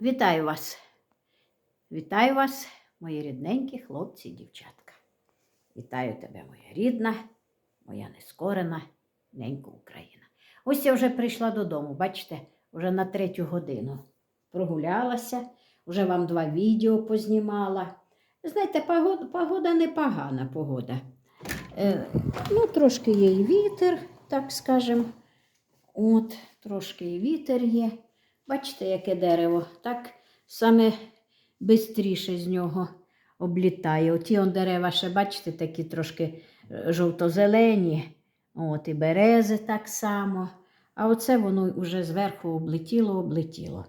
Вітаю вас! Вітаю вас, мої рідненькі хлопці і дівчатка. Вітаю тебе, моя рідна, моя нескорена, ненька Україна. Ось я вже прийшла додому, бачите, вже на третю годину. Прогулялася, вже вам два відео познімала. Знаєте, погода, погода непогана погода. Е, ну, трошки є і вітер, так скажемо. От, трошки і вітер є. Бачите, яке дерево, так саме бистріше з нього облітає. Оті он дерева ще, бачите, такі трошки е, жовто-зелені, от і берези так само. А оце воно вже зверху облетіло, облетіло.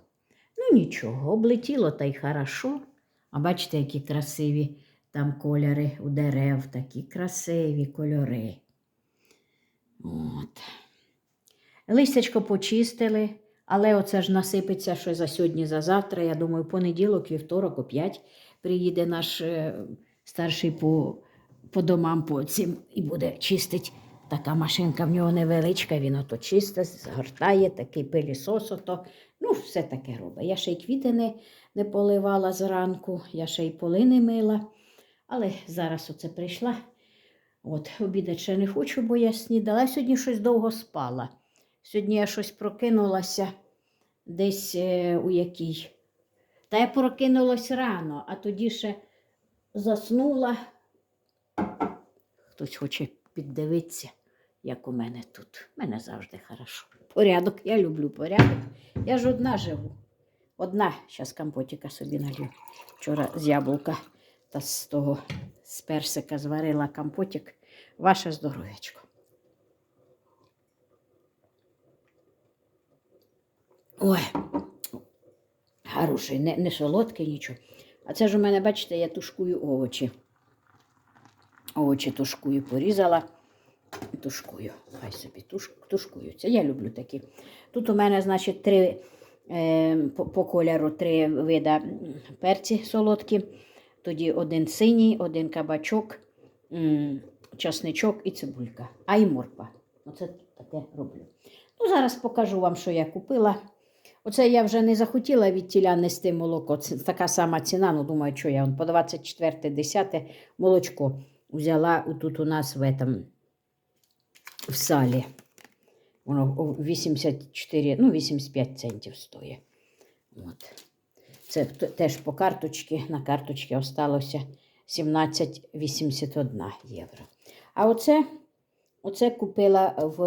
Ну нічого, облетіло та й хорошо. А бачите, які красиві там кольори у дерев, такі красиві кольори. От. Листячко почистили, але оце ж насипеться, що за сьогодні, за завтра. Я думаю, понеділок, вівторок, опять приїде наш е, старший по, по домам по цим і буде чистить. Така машинка в нього невеличка, він ото чисте, згортає, такий пилісос ото. Ну, все таке робить. Я ще й квіти не, не поливала зранку, я ще й поли не мила. Але зараз оце прийшла. От, обідати ще не хочу, бо я снідала. Я сьогодні щось довго спала. Сьогодні я щось прокинулася десь е, у якій. Та я прокинулась рано, а тоді ще заснула. Хтось хоче піддивитися, як у мене тут. У мене завжди хорошо. Порядок, я люблю порядок. Я ж одна живу. Одна, зараз компотика собі налью. Вчора з яблука та з того з персика зварила компотик. Ваше здоров'ячко. Ой, хороший, не, не солодкий нічого. А це ж у мене, бачите, я тушкую овочі. Овочі тушкую, порізала і тушкую. Хай собі туш, тушкуються. Я люблю такі. Тут у мене, значить, три е, по, по кольору три вида перці солодкі. Тоді один синій, один кабачок, часничок і цибулька. А і морква. Оце таке роблю. Ну, зараз покажу вам, що я купила. Оце я вже не захотіла від тіля нести молоко. Це така сама ціна, ну думаю, що я по 24,10 молочко взяла тут у нас в этом, в салі. Воно 84, ну 85 центів стоїть. От. Це теж по карточці, на карточці осталося 17,81 євро. А оце, оце купила в,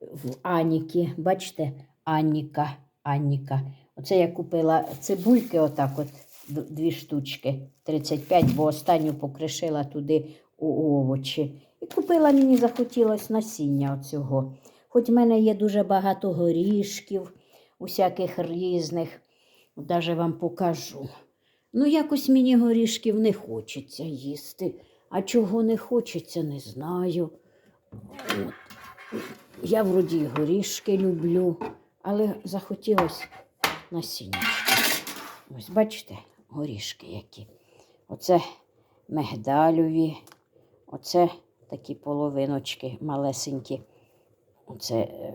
в Аніки. Бачите, Анніка, Анніка. Оце я купила цибульки, отак от дві штучки, 35, бо останню покришила туди у овочі. І купила, мені захотілося насіння оцього. Хоч в мене є дуже багато горішків, усяких різних. Даже вам покажу. Ну, якось мені горішків не хочеться їсти. А чого не хочеться, не знаю. От. Я вроді горішки люблю, але захотілося насіння. Ось бачите, горішки які. Оце мигдалюві, оце такі половиночки малесенькі. Оце е,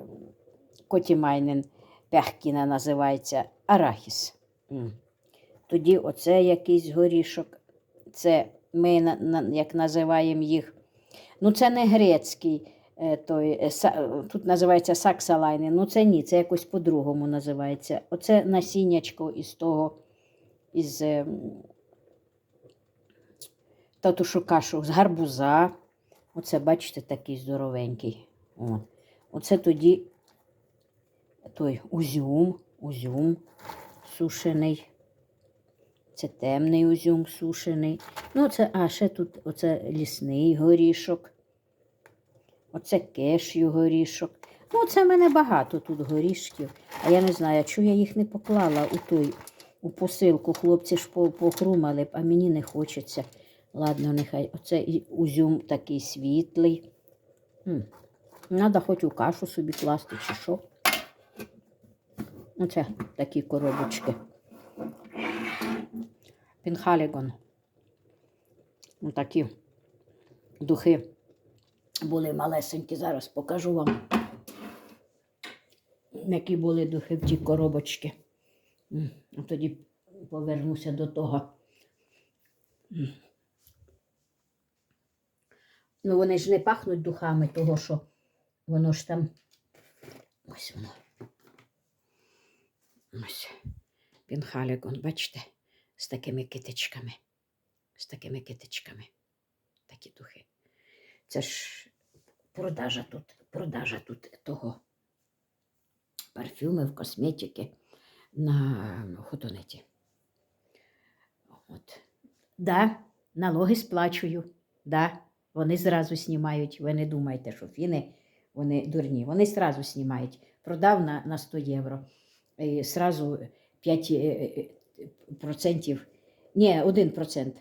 котімайнен пяхкіна називається арахіс. Тоді оце якийсь горішок. Це ми як називаємо їх. Ну, це не грецький. Е, Той, е, тут називається саксалайни. Ну, це ні, це якось по-другому називається. Оце насіннячко із того, із ем, татушу кашу з гарбуза. Оце, бачите, такий здоровенький. От. Оце тоді той узюм, узюм сушений. Це темний узюм сушений. Ну, це, а ще тут оце лісний горішок. Оце кешю горішок. Ну, це в мене багато тут горішків. А я не знаю, чого я їх не поклала у той, у посилку. Хлопці ж похрумали а мені не хочеться. Ладно, нехай. Оце узюм такий світлий. М. Надо хоч у кашу собі класти, чи що. Оце такі коробочки. Пінхалігон. Ну, такі духи були малесенькі. Зараз покажу вам, які були духи в ті коробочки. Тоді повернуся до того. Ну, вони ж не пахнуть духами, того, що воно ж там. Ось воно. Ось. Пінхалігон, бачите, з такими китичками. З такими китичками. Такі духи. Це ж продажа тут, продажа тут того парфюмів, косметики на худониті. От. Да, налоги сплачую. Да, вони зразу знімають. Ви не думайте, що фіни вони дурні. Вони зразу знімають. Продав на, на 100 євро. І зразу 5 е, е, процентів, ні, 1 процент,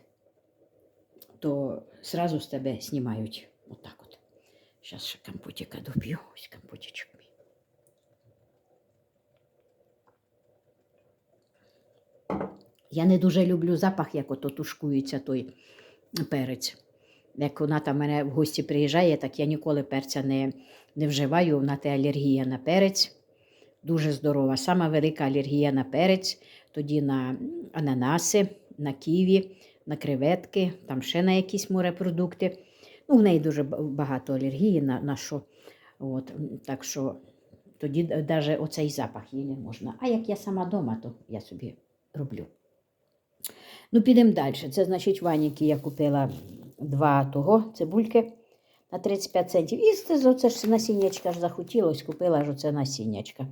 то зразу з тебе знімають. Отак от. Зараз ще компотика доп'ю. Ось компотичок мій. Я не дуже люблю запах, як ото тушкується той перець. Як вона там мене в гості приїжджає, так я ніколи перця не, не вживаю. Вона те алергія на перець. Дуже здорова. Сама велика алергія на перець, тоді на ананаси, на ківі, на креветки, там ще на якісь морепродукти. Ну, в неї дуже багато алергії на, на що. От, так що тоді навіть оцей запах їй не можна. А як я сама вдома, то я собі роблю. Ну, підемо далі. Це значить ваніки я купила два того цибульки на 35 центів. І це, оце ж насіннячка ж захотілось, купила ж оце насіннячка.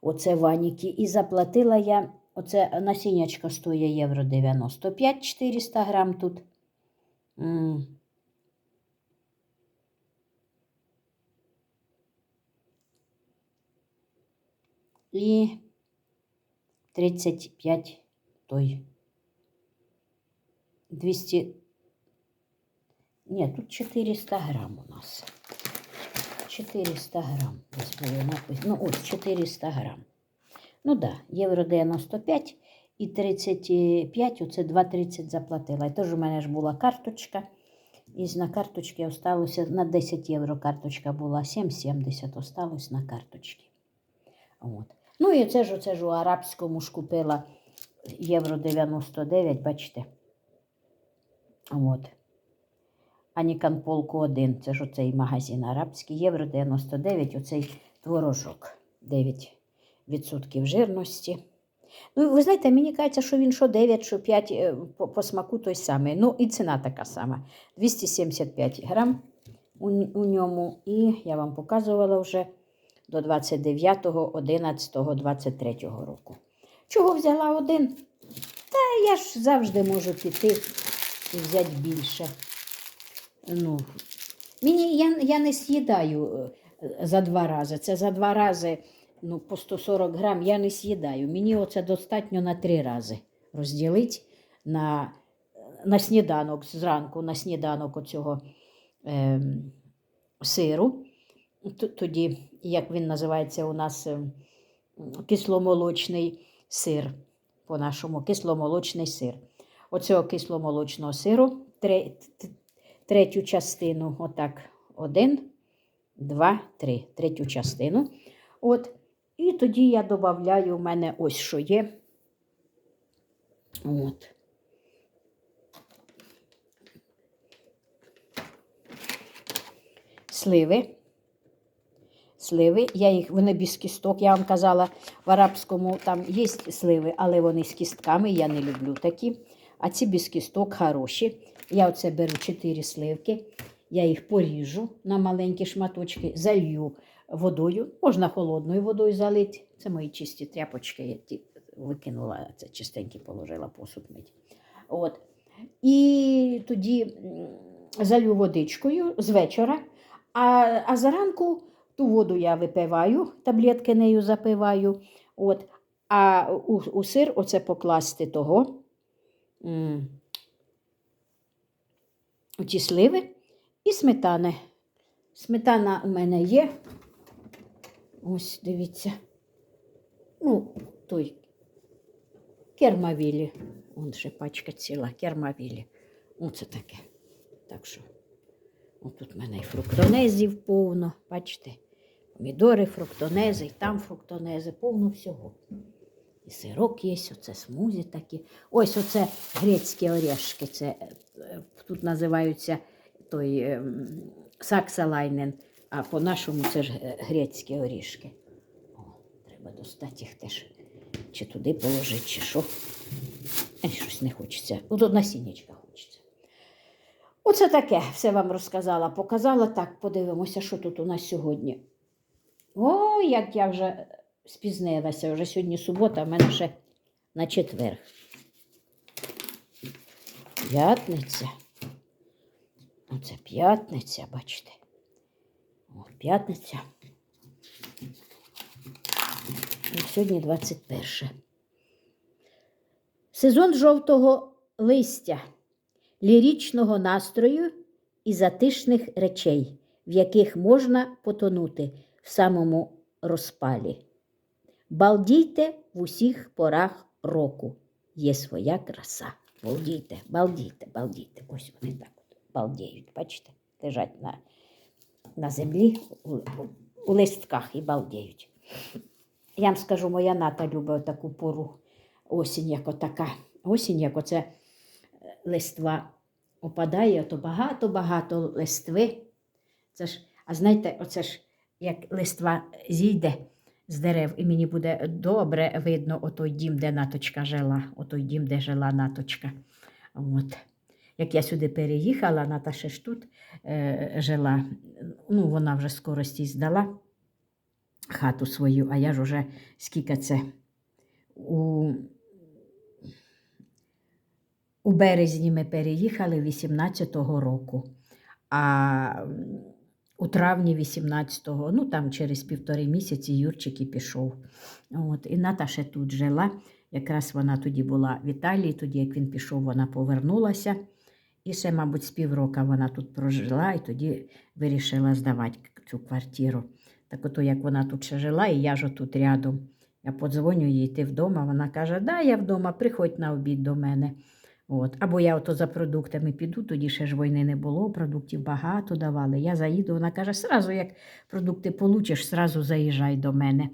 Оце ваніки. І заплатила я, оце насіннячка стоїть євро 95, 400 грам тут. І 35 той. 200. Ні, тут 400 грам у нас. 400 грам. Десь було написано. Ну, ось 400 грам. Ну так, да, євро 95 і 35, оце 2,30 заплатила. І теж у мене ж була карточка. І на карточці осталося на 10 євро карточка була, 7,70 осталось на карточці. От. Ну і це ж оце ж у арабському ж купила євро 99, бачите. От. Анікан Полку 1, це ж оцей магазин арабський, євро 99, оцей творожок 9% жирності. Ну, ви знаєте, мені кажеться, що він що 9, що 5 е, по, по смаку той самий. Ну, і ціна така сама. 275 грам у, у ньому. І я вам показувала вже до 29.11.23 року. Чого взяла один? Та я ж завжди можу піти і взяти більше. Ну, мені, я, я не з'їдаю е, за два рази. Це за два рази ну, по 140 грам я не з'їдаю. Мені оце достатньо на три рази розділити на, на сніданок зранку, на сніданок оцього ем, сиру. Тоді, як він називається у нас ем, кисломолочний сир. По-нашому кисломолочний сир. Оцього кисломолочного сиру третю частину, отак, один, два, три, третю частину. От. І тоді я додаю, у мене ось що є. От. Сливи. Сливи, я їх, вони без кісток, я вам казала, в арабському там є сливи, але вони з кістками, я не люблю такі. А ці без кісток хороші. Я оце беру 4 сливки, я їх поріжу на маленькі шматочки, залью водою. Можна холодною водою залити. Це мої чисті тряпочки, я ті викинула, це чистенькі положила посуд мить. От. І тоді залью водичкою з вечора, а, а заранку ту воду я випиваю, таблетки нею запиваю. От. А у, у сир оце покласти того. м, сливи і сметани. Сметана у мене є. Ось, дивіться. Ну, той кермавілі. Вон ще пачка ціла, кермавілі. Оце таке. Так що, отут в мене і фруктонезів повно, бачите? Помідори, фруктонези, і там фруктонези, повно всього. І сирок є, оце смузі такі. Ось оце грецькі орешки. Це е, тут називаються той ем, саксалайнен, а по-нашому це ж е, грецькі орішки. О, треба достати їх теж. Чи туди положити, чи що. Щось не хочеться. Тут насіннячка хочеться. Оце таке все вам розказала, показала. Так, подивимося, що тут у нас сьогодні. О, як я вже спізнилася. Вже сьогодні субота, а в мене ще на четвер. П'ятниця. Оце п'ятниця, бачите. О, п'ятниця. І сьогодні 21. Сезон жовтого листя, лірічного настрою і затишних речей, в яких можна потонути в самому розпалі. Балдійте в усіх порах року. Є своя краса. Балдійте, балдійте, балдійте. Ось вони так от балдіють, бачите, лежать на, на землі у, у, листках і балдіють. Я вам скажу, моя ната любить таку пору осінь, як отака. Осінь, як оце е, листва опадає, то багато-багато листви. Це ж, а знаєте, оце ж як листва зійде з дерев, і мені буде добре видно отой дім, де наточка жила, отой дім, де жила наточка. От. Як я сюди переїхала, Ната ще ж тут е, жила. Ну, вона вже скорості здала хату свою, а я ж уже скільки це у, у березні ми переїхали 18-го року. А у травні 18-го, ну там через півтори місяці Юрчик і пішов. От, і Ната ще тут жила. Якраз вона тоді була в Італії, тоді як він пішов, вона повернулася. І ще, мабуть, з півроку вона тут прожила і тоді вирішила здавати цю квартиру. Так ото як вона тут ще жила, і я ж тут рядом. Я подзвоню їй, ти вдома. Вона каже, да, я вдома, приходь на обід до мене. От. Або я ото за продуктами піду, тоді ще ж війни не було, продуктів багато давали. Я заїду, вона каже, сразу, як продукти получиш, сразу заїжджай до мене.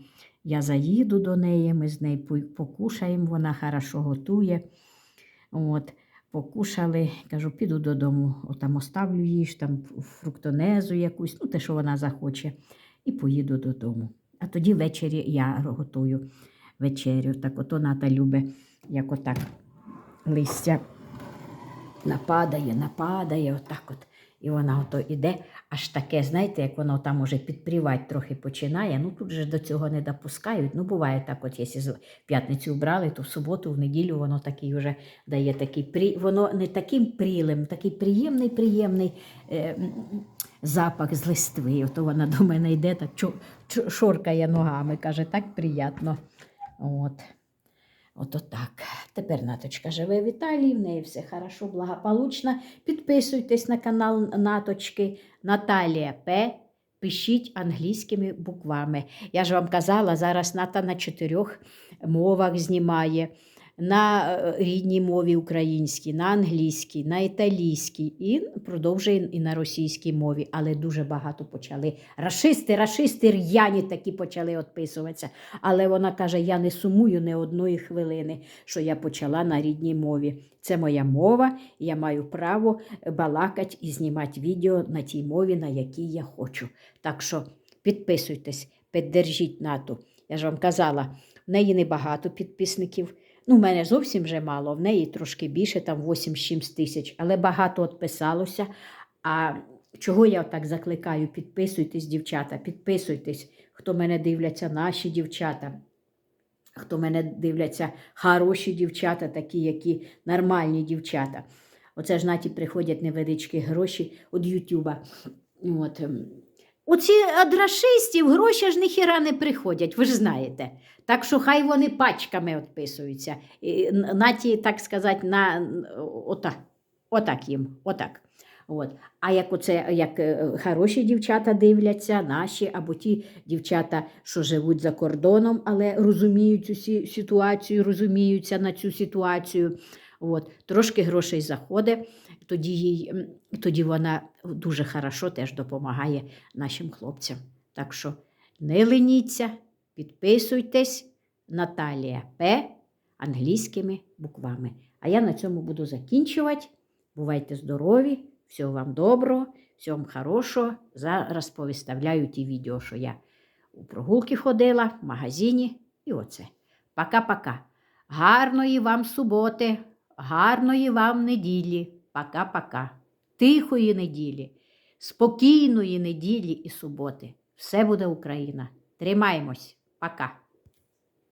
Я заїду до неї, ми з нею покушаємо, вона хорошо готує. От. Покушали, кажу, піду додому, отам оставлю їж, там фруктонезу якусь, ну те, що вона захоче, і поїду додому. А тоді ввечері я готую вечерю. Так ото Ната любить, як отак листя нападає, нападає, отак от. І вона ото іде, аж таке, знаєте, як воно там уже підпрівати трохи починає. Ну тут же до цього не допускають. Ну, буває так, от якщо в п'ятницю вбрали, то в суботу, в неділю воно такий вже дає такий при... воно не таким прілим, такий приємний, приємний е, запах з листви. Ото вона до мене йде, так чо- шоркає ногами, каже, так приємно. От. Ото так. Тепер Наточка живе в Італії, в неї все хорошо, благополучно. Підписуйтесь на канал Наточки Наталія П. Пишіть англійськими буквами. Я ж вам казала, зараз Ната на чотирьох мовах знімає. На е, рідній мові українській, на англійській, на італійській і продовжує і на російській мові, але дуже багато почали. Рашисти, рашисти, р'яні такі почали відписуватися. Але вона каже: я не сумую не одної хвилини, що я почала на рідній мові. Це моя мова, я маю право балакати і знімати відео на тій мові, на якій я хочу. Так що підписуйтесь, піддержіть НАТО. Я ж вам казала, в неї небагато підписників. Ну, в мене зовсім вже мало, в неї трошки більше, там 8-7 тисяч, але багато відписалося. А чого я так закликаю? Підписуйтесь, дівчата, підписуйтесь, хто мене дивляться, наші дівчата. Хто мене дивляться, хороші дівчата, такі, які нормальні дівчата. Оце ж наті приходять невеличкі гроші від Ютуба. От. Ем. Оці від рашистів гроші ж ніхіра не приходять, ви ж знаєте. Так що хай вони пачками відписуються. І н- наті, так сказати, на ота, отак їм, отак. От. А як оце як е, хороші дівчата дивляться, наші або ті дівчата, що живуть за кордоном, але розуміють цю ситуацію, розуміються на цю ситуацію. От. Трошки грошей заходить, тоді, їй, тоді вона дуже хорошо теж допомагає нашим хлопцям. Так що не леніться, підписуйтесь Наталія П англійськими буквами. А я на цьому буду закінчувати. Бувайте здорові, всього вам доброго, всього вам хорошого. Зараз повиставляю ті відео, що я у прогулки ходила, в магазині і оце. Пока-пока. Гарної вам суботи, гарної вам неділі. Пока-пока. Тихої неділі, спокійної неділі і суботи. Все буде Україна. Тримаємось. Пока.